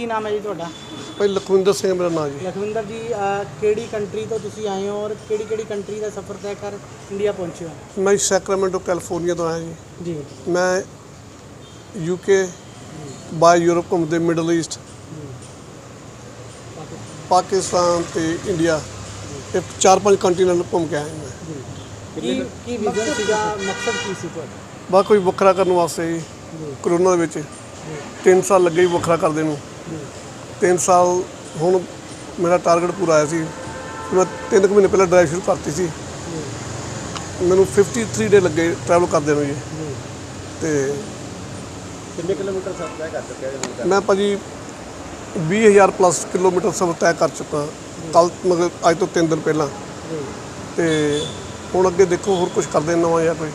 ਕੀ ਨਾਮ ਹੈ ਜੀ ਤੁਹਾਡਾ? ਭਾਈ ਲਖਵਿੰਦਰ ਸਿੰਘ ਮੇਰਾ ਨਾਮ ਜੀ। ਲਖਵਿੰਦਰ ਜੀ ਅਹ, ਕਿਹੜੀ ਕੰਟਰੀ ਤੋਂ ਤੁਸੀਂ ਆਏ ਹੋ ਔਰ ਕਿਹੜੀ ਕਿਹੜੀ ਕੰਟਰੀ ਦਾ ਸਫ਼ਰ ਤੈਅ ਕਰ ਇੰਡੀਆ ਪਹੁੰਚੇ ਹੋ? ਮੈਂ ਸੈਕਰਾਮੈਂਟੋ ਕੈਲੀਫੋਰਨੀਆ ਤੋਂ ਆਇਆ ਜੀ। ਜੀ। ਮੈਂ ਯੂਕੇ ਬਾਈ ਯੂਰਪ ਘੁੰਮਦੇ ਮਿਡਲ ਈਸਟ ਪਾਕਿਸਤਾਨ ਤੇ ਇੰਡੀਆ ਇਹ ਚਾਰ ਪੰਜ ਕੰਟੀਨੈਂਟ ਘੁੰਮ ਕੇ ਆਇਆ ਮੈਂ। ਕੀ ਕੀ ਵਿਜ਼ਨ ਸੀਗਾ? ਮਕਸਦ ਕੀ ਸੀ ਤੁਹਾਡਾ? ਬਸ ਕੋਈ ਵੱਖਰਾ ਕਰਨ ਵਾਸਤੇ ਜੀ ਕਰੋਨਾ ਦੇ ਵਿੱਚ। 3 ਸਾਲ ਲੱਗੇ ਜੀ ਵੱਖਰਾ ਕਰਦੇ ਨੂੰ। 3 ਸਾਲ ਹੁਣ ਮੇਰਾ ਟਾਰਗੇਟ ਪੂਰਾ ਆਇਆ ਸੀ। ਮੈਂ 3 ਕੁ ਮਹੀਨੇ ਪਹਿਲਾਂ ਡਰਾਈਵ ਸ਼ੁਰੂ ਕਰਤੀ ਸੀ। ਮੈਨੂੰ 53 ਡੇ ਲੱਗੇ ਟਰੈਵਲ ਕਰਦੇ ਨੂੰ ਜੀ। ਤੇ ਕਿੰਨੇ ਕਿਲੋਮੀਟਰ ਸਫ਼ਰ ਤੈਅ ਕਰ ਚੁੱਕੇ ਹੋ ਮੈਂ ਭਾਜੀ 20000 ਪਲੱਸ ਕਿਲੋਮੀਟਰ ਸਫ਼ਰ ਤੈਅ ਕਰ ਚੁੱਕਾ। ਕੱਲ ਮਗਰ ਅੱਜ ਤੋਂ 3 ਦਿਨ ਪਹਿਲਾਂ। ਤੇ ਹੁਣ ਅੱਗੇ ਦੇਖੋ ਹੋਰ ਕੁਝ ਕਰਦੇ ਨਵਾਂ ਜਾਂ ਕੋਈ।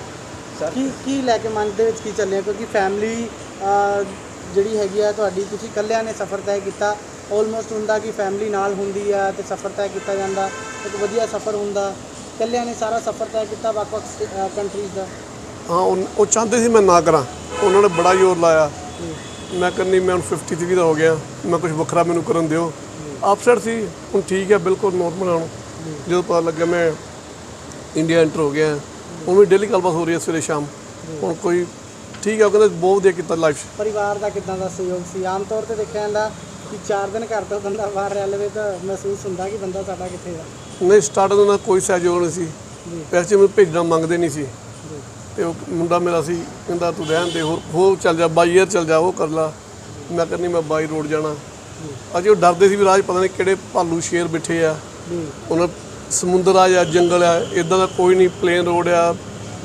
ਕੀ ਕੀ ਲੈ ਕੇ ਮਨ ਦੇ ਵਿੱਚ ਕੀ ਚੱਲਿਆ? ਕਿਉਂਕਿ ਫੈਮਿਲੀ ਜਿਹੜੀ ਹੈਗੀ ਆ ਤੁਹਾਡੀ ਤੁਸੀਂ ਇਕੱਲਿਆਂ ਨੇ ਸਫ਼ਰ ਤੈਅ ਕੀਤਾ ਆਲਮੋਸਟ ਹੁੰਦਾ ਕਿ ਫੈਮਿਲੀ ਨਾਲ ਹੁੰਦੀ ਆ ਤੇ ਸਫ਼ਰ ਤੈਅ ਕੀਤਾ ਜਾਂਦਾ ਇੱਕ ਵਧੀਆ ਸਫ਼ਰ ਹੁੰਦਾ ਇਕੱਲਿਆਂ ਨੇ ਸਾਰਾ ਸਫ਼ਰ ਤੈਅ ਕੀਤਾ ਵੱਖ-ਵੱਖ ਕੰਟਰੀਜ਼ ਦਾ? ਹਾਂ ਉਹ ਉਹ ਚਾਹੁੰਦੇ ਸੀ ਮੈਂ ਨਾ ਕਰਾਂ ਉਹਨਾਂ ਨੇ ਬੜਾ ਜ਼ੋਰ ਲਾਇਆ। ਮੈਂ ਕਹਿੰਦੀ ਮੈਂ ਹੁਣ 53 ਦਾ ਹੋ ਗਿਆ ਮੈਂ ਕੁਝ ਵੱਖਰਾ ਮੈਨੂੰ ਕਰਨ ਦਿਓ। ਅਪਸੈਟ ਸੀ ਹੁਣ ਠੀਕ ਹੈ ਬਿਲਕੁਲ ਨੋਰਮਲ ਹੁਣ। ਜਦੋਂ ਪਤਾ ਲੱਗਾ ਮੈਂ ਇੰਡੀਆ ਐਂਟਰ ਹੋ ਗਿਆ ਹੁਣ ਵੀ ਡੇਲੀ ਗੱਲਬਾਤ ਹੋ ਰਹੀ ਹੈ ਸਵੇਰੇ ਸ਼ਾਮ। ਹੁਣ ਕੋਈ ਠੀਕ ਹੈ ਉਹ ਕਹਿੰਦੇ ਬਹੁਤ ਵਧੀਆ ਕੀਤਾ ਲਾਈਫ ਪਰਿਵਾਰ ਦਾ ਕਿਦਾਂ ਦਾ ਸਹਿਯੋਗ ਸੀ? ਆਮ ਤੌਰ ਤੇ ਦੇਖਿਆ ਜਾਂਦਾ ਕਿ 4 ਦਿਨ ਘਰ ਤੋਂ ਬੰਦਾ ਬਾਹਰ ਰਹਿ ਲਵੇ ਤਾਂ ਮਹਿਸੂਸ ਹੁੰਦਾ ਕਿ ਬੰਦਾ ਸਾਡਾ ਕਿੱਥੇ ਆ। ਨਹੀਂ ਸਟਾਰਟਿੰਗ ਨਾਲ ਕੋਈ ਸਹਿਯੋਗ ਨਹੀਂ ਸੀ। ਪੈਸੇ ਮੈਨੂੰ ਭੇਜਣਾ ਮੰਗਦੇ ਨਹੀਂ ਸੀ। ਤੇ ਉਹ ਮੁੰਡਾ ਮੇਰਾ ਸੀ ਕਹਿੰਦਾ ਤੂੰ ਰਹਿਣ ਦੇ ਹੋਰ ਹੋਰ ਚੱਲ ਜਾ ਬਾਈ ਏਅਰ ਚੱਲ ਜਾ ਉਹ ਕਰ ਲਾ। ਮੈਂ ਕਹਿੰਦੀ ਮੈਂ ਬਾਈ ਰੋਡ ਜਾਣਾ। ਅਜੇ ਉਹ ਡਰਦੇ ਸੀ ਵੀ ਰਾਜ ਪਤਾ ਨਹੀਂ ਕਿਹੜੇ ਭਾਲੂ ਸ਼ੇਰ ਬਿਠੇ ਆ। ਉਹਨਾਂ ਸਮੁੰਦਰ ਆ ਜਾਂ ਜੰਗਲ ਆ ਇਦਾਂ ਦਾ ਕੋਈ ਨਹੀਂ ਪਲੇਨ ਰੋਡ ਆ।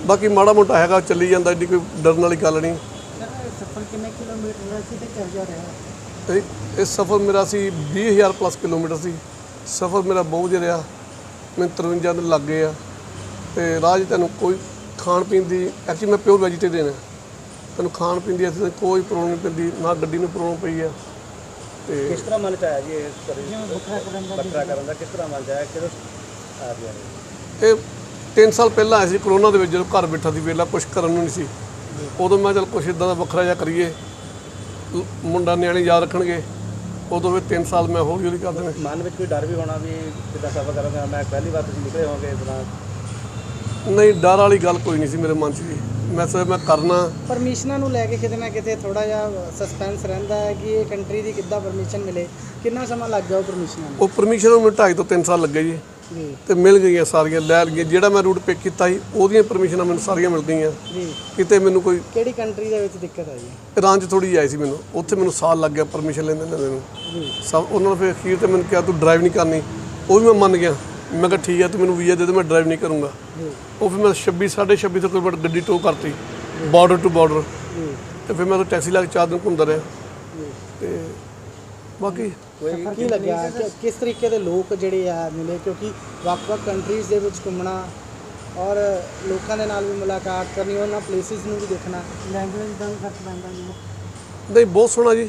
ਬਾਕੀ ਮਾੜਾ ਮੋਟਾ ਹੈਗਾ ਚੱਲੀ ਜਾਂਦਾ ਏਡੀ ਕੋਈ ਡਰਨ ਵਾਲੀ ਗੱਲ ਨਹੀਂ। ਸਫਰ ਕਿੰਨੇ ਕਿਲੋਮੀਟਰ ਦਾ ਸੀ ਤੇ ਕਿਹੋ ਰਿਹਾ? ਇਹ ਇਹ ਸਫ਼ਰ ਮੇਰਾ ਸੀ 20000 ਪਲੱਸ ਕਿਲੋਮੀਟਰ ਸੀ। ਸਫ਼ਰ ਮੇਰਾ ਬਹੁਤ ਵਧੀਆ ਰਿਹਾ। ਮੈਨੂੰ 53 ਦਿਨ ਲੱਗ ਗਏ ਆ। ਤੇ ਰਾਜ ਤੁਹਾਨੂੰ ਕੋਈ ਖਾਣ ਪੀਣ ਦੀ ਐਕਚੁਅਲੀ ਮੈਂ ਪਿਓਰ ਵੈਜੀਟੇਰੀਅਨ ਹਾਂ ਤੈਨੂੰ ਖਾਣ ਪੀਣ ਦੀ ਇੱਥੇ ਕੋਈ ਪ੍ਰੋਬਲਮ ਨਹੀਂ ਪੈਂਦੀ ਨਾ ਗੱਡੀ ਨੂੰ ਪ੍ਰੋਬਲਮ ਪਈ ਆ। ਤੇ ਕਿਸ ਤਰ੍ਹਾਂ ਮਨ ਚ ਆਇਆ ਜੀ ਇਹ ਵੱਖਰਾ ਕਰਨ ਦਾ ਕਰਨ ਦਾ ਕਿਸ ਤਰ੍ਹਾਂ ਮਨ ਚ ਆਇਆ? ਕਿਦੋਂ ਆ ਗਿਆ? ਇਹ 3 ਸਾਲ ਪਹਿਲਾਂ ਆਇਆ ਸੀ ਕਰੋਨਾ ਦੇ ਵਿੱਚ ਜਦੋਂ ਘਰ ਬੈਠਾ ਸੀ ਵੇਲਾ ਕੁਝ ਕਰਨ ਨੂੰ ਨਹੀਂ ਸੀ। ਉਦੋਂ ਮੈਂ ਚਲ ਕੁਝ ਇਦਾਂ ਦਾ ਵੱਖਰਾ ਜਿਹਾ ਕਰੀਏ। ਮੁੰਡਾ ਨਿਆਣੇ ਯਾਦ ਰੱਖਣਗੇ। ਉਦੋਂ ਵੀ 3 ਸਾਲ ਮੈਂ ਹੌਲੀ ਹੌਲੀ ਕਰ ਦੇਣੇ। ਮਨ ਵਿੱਚ ਕੋਈ ਡਰ ਵੀ ਹੋਣਾ ਵੀ ਕਿੱਦਾਂ ਸਫਰ ਕਰਾਂਗਾ ਮੈਂ ਪਹਿਲੀ ਵਾਰ ਤੁਸੀਂ ਨਿਕਲੇ ਹੋਗੇ ਇਸ ਤਰ੍ਹਾਂ? ਨਹੀਂ ਡਰ ਵਾਲੀ ਗੱਲ ਕੋਈ ਨਹੀਂ ਸੀ ਮੇਰੇ ਮਨ 'ਚ ਜੀ ਮੈਂ ਸੋਚਿਆ ਮੈਂ ਕਰਨਾ। ਪਰਮਿਸ਼ਨਾਂ ਨੂੰ ਲੈ ਕੇ ਕਿਤੇ ਨਾ ਕਿਤੇ ਥੋੜਾ ਜਿਹਾ ਸਸਪੈਂਸ ਰਹਿੰਦਾ ਹੈ ਕਿ ਇਹ ਕੰਟਰੀ ਦੀ ਕਿੱਦਾਂ ਪਰਮਿਸ਼ਨ ਮਿਲੇ। ਕਿੰਨਾ ਸਮਾਂ ਲੱਗ ਗਿਆ ਉਹ ਪਰਮਿਸ਼ਨਾਂ ਨੂੰ? ਉਹ ਪਰਮਿਸ਼ਨ ਨੂੰ 2.5 ਤੋਂ 3 ਸਾਲ ਲੱਗੇ ਜੀ। ਤੇ ਮਿਲ ਗਈਆਂ ਸਾਰੀਆਂ ਲੈ ਲਈਆਂ। ਜਿਹੜਾ ਮੈਂ ਰੂਟ ਪਿਕ ਕੀਤਾ ਸੀ ਉਹਦੀਆਂ ਪਰਮਿਸ਼ਨਾਂ ਮੈਨੂੰ ਸਾਰੀਆਂ ਮਿਲ ਗਈਆਂ। ਜੀ। ਕਿਤੇ ਮੈਨੂੰ ਕੋਈ ਕਿਹੜੀ ਕੰਟਰੀ ਦੇ ਵਿੱਚ ਦਿੱਕਤ ਆਈ? ਇਰਾਨ 'ਚ ਥੋੜੀ ਆਈ ਸੀ ਮੈਨੂੰ। ਉੱਥੇ ਮੈਨੂੰ ਸਾਲ ਲੱਗ ਗਿਆ ਪਰਮਿਸ਼ਨ ਲੈਂਦੇ ਲੈਂਦੇ ਨੂੰ। ਜੀ। ਸਭ ਉਹਨਾਂ ਨੇ ਫਿਰ ਅਖੀਰ ਤੇ ਮੈਨੂੰ ਕਿਹਾ ਤੂੰ ਡਰਾਈਵ ਨਹੀਂ ਕਰਨੀ। ਉਹ ਵੀ ਮੈਂ ਮੰਨ ਗਿਆ। ਮੈਂ ਕਿਹਾ ਠੀਕ ਹੈ ਤੂੰ ਮੈਨੂੰ ਵੀਜ਼ਾ ਦੇ ਦੇ ਮੈਂ ਡਰਾਈਵ ਨਹੀਂ ਕਰੂੰਗਾ। ਉਹ ਫਿਰ ਮੈਂ 26 26.5 ਤੋਂ ਕੋਈ ਗੱਡੀ ਟੋ ਕਰਤੀ ਬਾਰਡਰ ਟੂ ਬਾਰਡਰ ਤੇ ਫਿਰ ਮੈਂ ਟੈਕਸੀ ਲਾ ਕੇ ਚਾਰ ਦਿਨ ਘੁੰਮਦਾ ਰਿਹਾ। ਤੇ ਬਾਕੀ ਸਫ਼ਰ ਕੀ ਲੱਗਿਆ? ਕਿ ਕਿਸ ਤਰੀਕੇ ਦੇ ਲੋਕ ਜਿਹੜੇ ਆ ਮਿਲੇ? ਕਿਉਂਕਿ ਵੱਖ-ਵੱਖ ਕੰਟਰੀਜ਼ ਦੇ ਵਿੱਚ ਘੁੰਮਣਾ ਔਰ ਲੋਕਾਂ ਦੇ ਨਾਲ ਵੀ ਮੁਲਾਕਾਤ ਕਰਨੀ ਉਹਨਾਂ ਪਲੇਸਿਸ ਨੂੰ ਵੀ ਦੇਖਣਾ। ਲੈਂਗੁਏਜ ਦਾ ਵੀ ਫ਼ਰਕ ਪੈਂਦਾ ਜੀ। ਨਹੀਂ ਬਹੁਤ ਸੋਹਣਾ ਜੀ।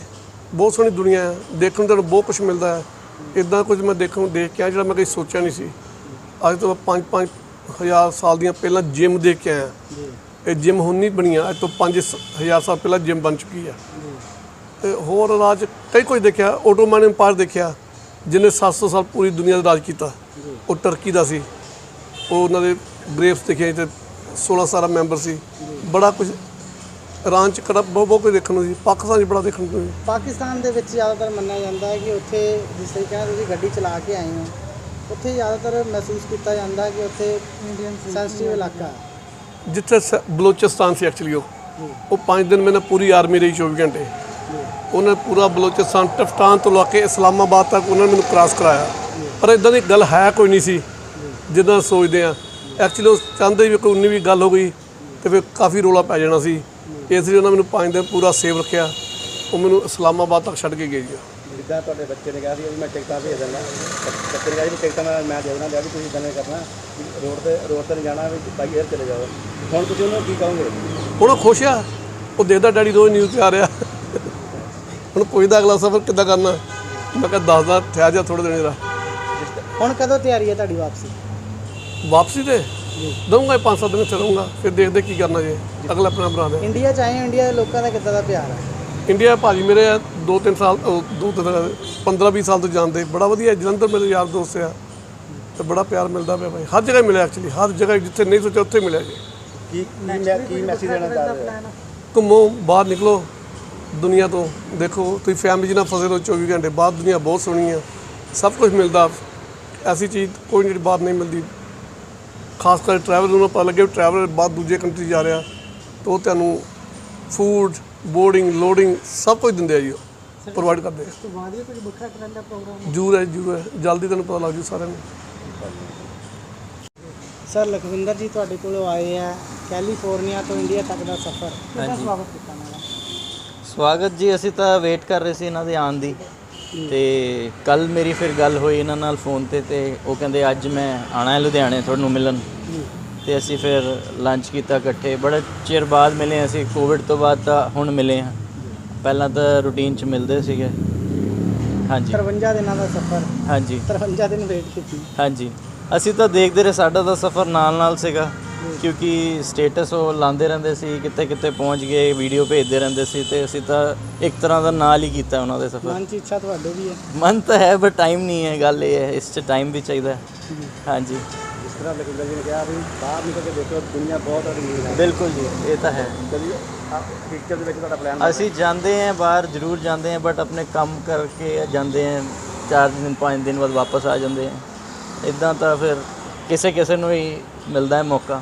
ਬਹੁਤ ਸੋਹਣੀ ਦੁਨੀਆ ਹੈ। ਦੇਖਣ ਨੂੰ ਬਹੁਤ ਕੁਝ ਮਿਲਦਾ ਹੈ। ਇਦਾਂ ਕੁਝ ਮੈਂ ਦੇਖਣ ਨੂੰ ਦੇਖ ਕੇ ਆਇਆ ਜਿਹੜਾ ਮੈਂ ਕਦੇ ਸੋਚਿਆ ਨਹੀਂ ਸੀ। ਅੱਜ ਤੋਂ 5-5 ਹਜ਼ਾਰ ਸਾਲ ਦੀਆਂ ਪਹਿਲਾਂ ਜਿਮ ਦੇਖ ਕੇ ਆਇਆ। ਇਹ ਜਿਮ ਹੁਣ ਨਹੀਂ ਬਣੀਆਂ। ਅੱਜ ਤੋਂ 5000 ਸਾਲ ਪਹਿਲਾਂ ਜਿਮ ਬਣ ਚੁੱਕੀ ਆ ਜੀ ਤੇ ਹੋਰ ਰਾਜ ਕਈ ਕੁਝ ਦੇਖਿਆ ਓਟੋਮਨ ਇੰਪਾਇਰ ਦੇਖਿਆ ਜਿਹਨੇ 700 ਸਾਲ ਪੂਰੀ ਦੁਨੀਆ ਦਾ ਰਾਜ ਕੀਤਾ। ਉਹ ਟਰਕੀ ਦਾ ਸੀ। ਉਹ ਉਹਨਾਂ ਦੇ ਗ੍ਰੇਵਸ ਦੇਖੇ ਤੇ 16 ਸਾਰਾ ਮੈਂਬਰ ਸੀ। ਬੜਾ ਕੁਝ ਇਰਾਨ ਚ ਕੜਾ ਬਹੁਤ ਬਹੁਤ ਕੁਝ ਦੇਖਣ ਨੂੰ ਸੀ। ਪਾਕਿਸਤਾਨ 'ਚ ਬੜਾ ਦੇਖਣ ਨੂੰ ਸੀ। ਪਾਕਿਸਤਾਨ ਦੇ ਵਿੱਚ ਜ਼ਿਆਦਾਤਰ ਮੰਨਿਆ ਜਾਂਦਾ ਹੈ ਕਿ ਉੱਥੇ ਜਿਸ ਤਰੀਕੇ ਨਾਲ ਤੁਸੀਂ ਗੱਡੀ ਚਲਾ ਕੇ ਆਏ ਹੋ ਉੱਥੇ ਜ਼ਿਆਦਾਤਰ ਮਹਿਸੂਸ ਕੀਤਾ ਜਾਂਦਾ ਹੈ ਕਿ ਉੱਥੇ ਇੰਡੀਅਨ ਸੈਂਸਿਟਿਵ ਇਲਾਕਾ ਜਿੱਥੇ ਸ- ਬਲੋਚਿਸਤਾਨ ਸੀ ਐਕਚੁਅਲੀ ਉਹ। ਉਹ 5 ਦਿਨ ਮੈंने ਪੂਰੀ ਆਰਮੀ ਰਹੀ 24 ਘੰਟੇ। ਉਹਨੇ ਪੂਰਾ ਬਲੋਚਿਸਤਾਨ ਟਫਟਾਨ ਤੋਂ ਲਾ ਕੇ ਇਸਲਾਮਾਬਾਦ ਤੱਕ ਉਹਨਾਂ ਨੇ ਮੈਨੂੰ ਕ੍ਰਾਸ ਕਰਾਇਆ। ਪਰ ਇਦਾਂ ਦੀ ਗੱਲ ਹੈ ਕੋਈ ਨਹੀਂ ਸੀ ਜਿੱਦਾਂ ਸੋਚਦੇ ਆ ਐਕਚੁਅਲੀ ਉਹ ਚਾਹੁੰਦੇ ਵੀ ਕੋਈ ਉਨੀ ਵੀ ਗੱਲ ਹੋ ਗਈ ਤੇ ਫਿਰ ਕਾਫੀ ਰੋਲਾ ਪੈ ਜਾਣਾ ਸੀ। ਇਸ ਲਈ ਉਹਨਾਂ ਮੈਨੂੰ 5 ਦਿਨ ਪੂਰਾ ਸੇਵ ਰੱਖਿਆ। ਉਹ ਮੈਨੂੰ ਇਸਲਾਮਾਬਾਦ ਤੱਕ ਛੱਡ ਕੇ ਗਏ ਜੀ। ਜਿੱਦਾਂ ਤੁਹਾਡੇ ਬੱਚੇ ਨੇ ਕਿਹਾ ਸੀ ਵੀ ਮੈਂ ਟਿਕਟਾਂ ਭੇਜ ਦਿੰਦਾ। ਬੱਚੇ ਨੇ ਕਿਹਾ ਜੀ ਟਿਕਟਾਂ ਮੈਂ ਮੈਂ ਦੇ ਦੇਣਾ ਲਿਆ ਵੀ ਤੁਸੀਂ ਇਦਾਂ ਕਰਨਾ। ਵੀ ਰੋਡ ਤੇ ਰੋਡ ਤੇ ਜਾਣਾ ਵੀ ਬਾਈ 에ਅਰ ਚਲੇ ਜਾਓ। ਹੁਣ ਤੁਸੀਂ ਉਹਨੂੰ ਕੀ ਕਹੋਗੇ? ਹੁਣ ਉਹ ਖੁਸ਼ ਆ। ਉਹ ਦੇਖਦਾ ਡੈਡੀ ਰੋਜ਼ ਨਿਊਜ਼ ਤੇ ਆ ਰਿਹਾ। ਹੁਣ ਪੁੱਛਦਾ ਅਗਲਾ ਸਫ਼ਰ ਕਿੱਦਾਂ ਕਰਨਾ? ਮੈਂ ਕਿਹਾ ਦੱਸਦਾ ਠਹਿਰ ਜਾ ਥੋੜੇ ਦਿਨ ਜਰਾ। ਹੁਣ ਕਦੋਂ ਤਿਆਰੀ ਹੈ ਤੁਹਾਡੀ ਵਾਪਸੀ? ਵਾਪਸੀ ਤੇ ਦਊਂਗਾ ਪੰਜ ਸੱਤ ਦਿਨ ਇੱਥੇ ਰਹੂੰਗਾ ਫਿਰ ਦੇਖਦੇ ਕੀ ਕਰਨਾ ਜੇ ਅਗਲਾ ਆਪਣਾ ਬਣਾ ਦੇ। ਇੰਡੀਆ ਚ ਆਏ ਹੋ? ਇੰਡੀਆ ਦੇ ਲੋਕਾਂ ਦਾ ਕਿੱਦਾਂ ਦਾ ਪਿਆਰ ਹੈ ਇੰਡੀਆ ਭਾਜੀ ਮੇਰੇ 2-3 ਸਾਲ ਉਹ ਦੋ ਤਿੰਨ 15-20 ਸਾਲ ਤੋਂ ਜਾਣਦੇ ਬੜਾ ਵਧੀਆ ਜਲੰਧਰ ਮੇਰੇ ਯਾਰ ਦੋਸਤ ਆ ਤੇ ਬੜਾ ਪਿਆਰ ਮਿਲਦਾ ਪਿਆ ਭਾਈ। ਹਰ ਜਗ੍ਹਾ ਮਿਲਿਆ ਐਕਚੁਅਲੀ ਹਰ ਜਗ੍ਹਾ ਜਿੱਥੇ ਨਹੀਂ ਸੋਚਿਆ ਉੱਥੇ ਮਿਲਿਆ ਜੀ। ਕੀ ਕੀ ਮੈਂ ਕੀ ਮੈਸੇਜ ਦੇਣਾ ਚਾਹ ਰਹੇ ਹੋ? ਘੁੰਮੋ ਬਾਹਰ ਨਿਕਲੋ। ਦੁਨੀਆ ਤੋਂ। ਦੇਖੋ ਤੁਸੀਂ ਫੈਮਿਲੀ ਨਾਲ ਫਸੇ ਰਹੋ 24 ਘੰਟੇ ਬਾਹਰ ਦੁਨੀਆ ਬਹੁਤ ਸੋਹਣੀ ਆ। ਸਭ ਕੁਝ ਮਿਲਦਾ। ਐਸੀ ਚੀਜ਼ ਕੋਈ ਜਿਹੜੀ ਬਾਹਰ ਨਹੀਂ ਮਿਲਦੀ। ਖਾਸ ਕਰ ਟਰੈਵਲ ਨੂੰ ਪਤਾ ਲੱਗੇ ਟਰੈਵਲਰ ਬਾਹਰ ਦੂਜੇ ਕੰਟਰੀ ਜਾ ਰਿਹਾ ਤਾਂ ਉਹ ਤੁਹਾਨੂੰ ਫੂਡ ਬੋਰਡਿੰਗ ਲੋਡਿੰਗ ਸਭ ਕੁਝ ਦਿੰਦੇ ਆ ਜੀ ਉਹ। ਪ੍ਰੋਵਾਈਡ ਕਰਦੇ ਆ। ਉਸ ਤੋਂ ਬਾਅਦ ਵੀ ਕੁਝ ਵੱਖਰਾ ਕਰਨ ਦਾ ਪ੍ਰੋਗਰਾਮ ਜੂਰ ਹੈ ਜੂਰ ਹੈ। ਜਲਦੀ ਤੁਹਾਨੂੰ ਪਤਾ ਲੱਗ ਜੂ ਸਾਰਿਆਂ ਨੂੰ। ਸਰ ਲਖਵਿੰਦਰ ਜੀ ਤੁਹਾਡੇ ਕੋਲੋਂ ਆਏ ਆ ਕੈਲੀਫੋਰਨੀਆ ਤੋਂ ਇੰਡੀਆ ਤੱਕ ਦਾ ਸਫ਼ਰ। ਕਿਹਦਾ। ਸਵਾਗਤ ਕੀਤਾ ਮੈਡਮ? ਸਵਾਗਤ ਜੀ ਅਸੀਂ ਤਾਂ ਵੇਟ ਕਰ ਰਹੇ ਸੀ ਇਹਨਾਂ ਦੇ ਆਉਣ ਦੀ। ਤੇ ਕੱਲ ਮੇਰੀ ਫਿਰ ਗੱਲ ਹੋਈ ਇਹਨਾਂ ਨਾਲ ਫੋਨ ਤੇ ਤੇ ਉਹ ਕਹਿੰਦੇ ਅੱਜ ਮੈਂ ਆਣਾ ਹੈ ਲੁਧਿਆਣੇ ਤੁਹਾਨੂੰ ਮਿਲਣ। ਤੇ ਅਸੀਂ ਫਿਰ ਲੰਚ ਕੀਤਾ ਇਕੱਠੇ। ਬੜੇ ਚਿਰ ਬਾਅਦ ਮਿਲੇ ਅਸੀਂ ਕੋਵਿਡ ਤੋਂ ਬਾਅਦ ਤਾਂ ਹੁਣ ਮਿਲੇ ਹਾਂ। ਪਹਿਲਾਂ ਤਾਂ ਰੂਟੀਨ 'ਚ ਮਿਲਦੇ ਸੀਗੇ। ਹਾਂਜੀ। 53 ਦਿਨਾਂ ਦਾ ਸਫ਼ਰ। ਹਾਂਜੀ। 53 ਦਿਨ ਵੇਟ ਕੀਤੀ। ਹਾਂਜੀ। ਅਸੀਂ ਤਾਂ ਦੇਖਦੇ ਰਹੇ ਸਾਡਾ ਤਾਂ ਸਫ਼ਰ ਨਾਲ ਨਾਲ ਸੀਗਾ। ਕਿਉਂਕਿ ਸਟੇਟਸ ਉਹ ਲਾਉਂਦੇ ਰਹਿੰਦੇ ਸੀ ਕਿਤੇ ਕਿਤੇ ਪਹੁੰਚ ਗਏ ਵੀਡੀਓ ਭੇਜਦੇ ਰਹਿੰਦੇ ਸੀ ਤੇ ਅਸੀਂ ਤਾਂ ਇੱਕ ਤਰ੍ਹਾਂ ਦਾ ਨਾਲ ਹੀ ਕੀਤਾ ਉਹਨਾਂ ਦੇ ਸਫ਼ਰ। ਮਨ ਚ ਇੱਛਾ ਤੁਹਾਡੇ ਵੀ ਹੈ। ਮਨ ਤਾਂ ਹੈ ਬਟ ਟਾਈਮ ਨਹੀਂ ਹੈ ਗੱਲ ਇਹ ਹੈ ਇਸ 'ਚ ਟਾਈਮ ਵੀ ਚਾਹੀਦਾ। ਹੈ। ਹਾਂਜੀ। ਜਿਸ ਤਰ੍ਹਾਂ ਲਖਿੰਦਰ ਜੀ ਨੇ ਕਿਹਾ ਵੀ ਬਾਹਰ ਨਿਕਲ ਕੇ ਦੇਖੋ ਦੁਨੀਆ ਬਹੁਤ ਅਮੀਰ ਹੈ। ਬਿਲਕੁਲ ਜੀ ਇਹ ਤਾਂ ਹੈ। ਕਦੀ ਫਿਊਚਰ ਦੇ ਵਿੱਚ ਤੁਹਾਡਾ ਪਲਾਨ ਅਸੀਂ ਜਾਂਦੇ ਹਾਂ ਬਾਹਰ ਜ਼ਰੂਰ ਜਾਂਦੇ ਹਾਂ ਬਟ ਆਪਣੇ ਕੰਮ ਕਰਕੇ ਜਾਂਦੇ ਹਾਂ ਚਾਰ ਦਿਨ ਪੰਜ ਦਿਨ ਬਾਅਦ ਵਾਪਸ ਆ ਜਾਂਦੇ ਹਾਂ। ਇਦਾਂ ਤਾਂ ਫਿਰ ਕਿਸੇ ਕਿਸੇ ਨੂੰ ਹੀ ਮਿਲਦਾ ਹੈ ਮੌਕਾ।